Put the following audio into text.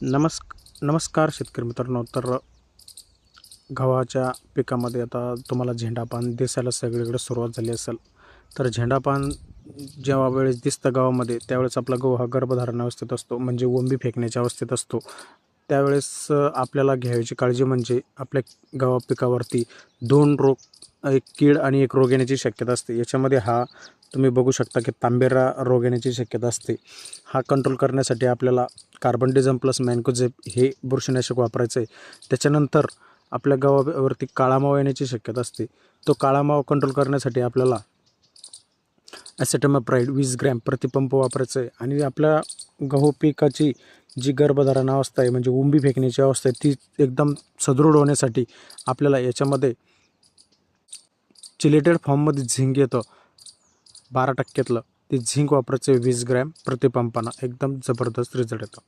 नमस् नमस्कार शेतकरी मित्रांनो. तर गव्हाच्या पिकामध्ये आता तुम्हाला झेंडापान दिसायला सगळीकडे सुरुवात झाली असेल. तर झेंडापान जेव्हा वेळेस दिसतं गावामध्ये त्यावेळेस आपला गहू हा गर्भधारण अवस्थेत असतो म्हणजे ओंबी फेकण्याच्या अवस्थेत असतो. त्यावेळेस आपल्याला घ्यायची काळजी म्हणजे आपल्या गव्हा पिकावरती दोन रोग एक कीड आणि एक रोग येण्याची शक्यता असते. याच्यामध्ये हा तुम्ही बघू शकता की तांबेरा रोग येण्याची शक्यता असते. हा कंट्रोल करण्यासाठी आपल्याला कार्बन डिझम प्लस मॅनकोझेप हे बुरशीनाशक वापरायचं आहे त्याच्यानंतर आपल्या गव्हावरती काळामावा येण्याची शक्यता असते. तो काळामावा कंट्रोल करण्यासाठी आपल्याला ॲसेटमाप्राईड वीस ग्रॅम प्रतिपंप वापरायचं आहे आणि आपल्या गहू पिकाची जी गर्भधारण अवस्था आहे म्हणजे उंबी फेकण्याची अवस्था आहे ती एकदम सदृढ होण्यासाठी आपल्याला याच्यामध्ये चिलेटेड फॉर्ममध्ये झिंक येतं. बारा टक्क्यातलं ते झिंक वापरायचं वीस ग्रॅम प्रतिपंपाना. एकदम जबरदस्त रिझल्ट येतो.